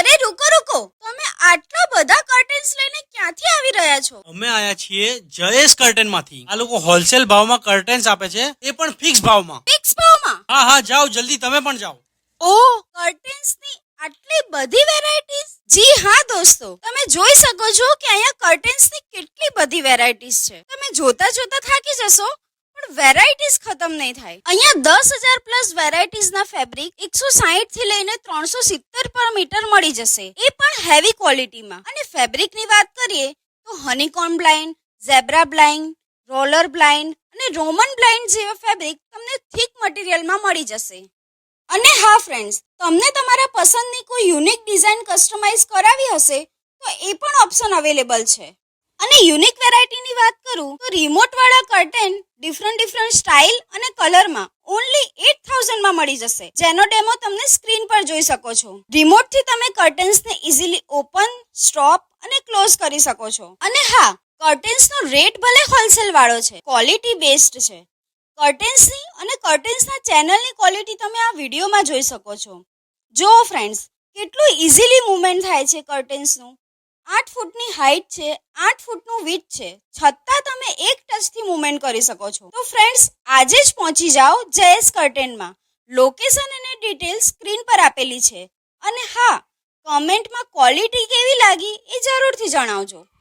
અરે રૂકો રૂકો. તમે આટલા બધા કર્ટેન્સ લઈને ક્યાંથી આવી રહ્યા છો? અમે આયા છીએ જયેશ કર્ટનમાંથી આ લોકો હોલસેલ ભાવમાં કર્ટન્સ આપે છે એ પણ ફિક્સ ભાવમાં. ફિક્સ ભાવમાં? હા હા જાઓ જલ્દી તમે પણ જાઓ. ઓ કર્ટન્સની આટલી બધી વેરાયટીઝ જી હા દોસ્તો. તમે જોઈ શકો છો કે અહીંયા કર્ટન્સની કેટલી બધી વેરાયટીઝ છે. તમે જોતા જોતા થાકી જશો. પણ વેરાયટીઝ ખતમ નહીં થાય. અહીંયા દસ હજાર પ્લસ વેરાયટીઝ ના ફેબ્રિક એકસો સાહીઠથી લઈને ત્રણસો સિત્તેર પર મીટર મળી જશે. એ પણ હેવી ક્વોલિટીમાં અને ફેબ્રિકની વાત કરીએ, તો honeycomb blind zebra blind roller blind અને રોમન બ્લાઇન્ડ જેવા ફેબ્રિક તમને થીક મટીરિયલમાં મળી જશે. અને હા ફ્રેન્ડ્સ તમને તમારા પસંદની કોઈ યુનિક ડિઝાઇન કસ્ટમાઇઝ કરાવી હશે, તો એ પણ ઓપ્શન અવેલેબલ છે. અને યુનિક વેરાયટીની વાત કરું, તો રિમોટ વાળા કર્ટેન ડિફરન્ટ ડિફરન્ટ સ્ટાઇલ અને કલરમાં ઓનલી એટ થાઉઝન્ડમાં મળી જશે. જેનો ડેમો તમને સ્ક્રીન પર જોઈ શકો છો. રિમોટથી તમે કર્ટેન્સને ઇઝીલી ઓપન સ્ટોપ અને ક્લોઝ કરી શકો છો. અને હા કર્ટેન્સનો રેટ ભલે હોલસેલ વાળો છે ક્વોલિટી બેસ્ડ છે. કર્ટેન્સની અને કર્ટેન્સના ચેનલની ક્વોલિટી તમે આ વિડીયોમાં જોઈ શકો છો. જો ફ્રેન્ડ્સ કેટલું ઇઝીલી મૂવમેન્ટ થાય છે કર્ટેન્સનું આઠ ફૂટની હાઇટ છે, આઠ ફૂટનું વિથ છે. છતાં તમે એક ટચથી મુવમેન્ટ કરી શકો છો. તો ફ્રેન્ડ્સ આજે જ પહોંચી જાઓ જયેશ કર્ટેનમાં લોકેશન અને ડિટેલ સ્ક્રીન પર આપેલી છે. અને હા કમેન્ટમાં ક્વોલિટી કેવી લાગી એ જરૂરથી જણાવજો.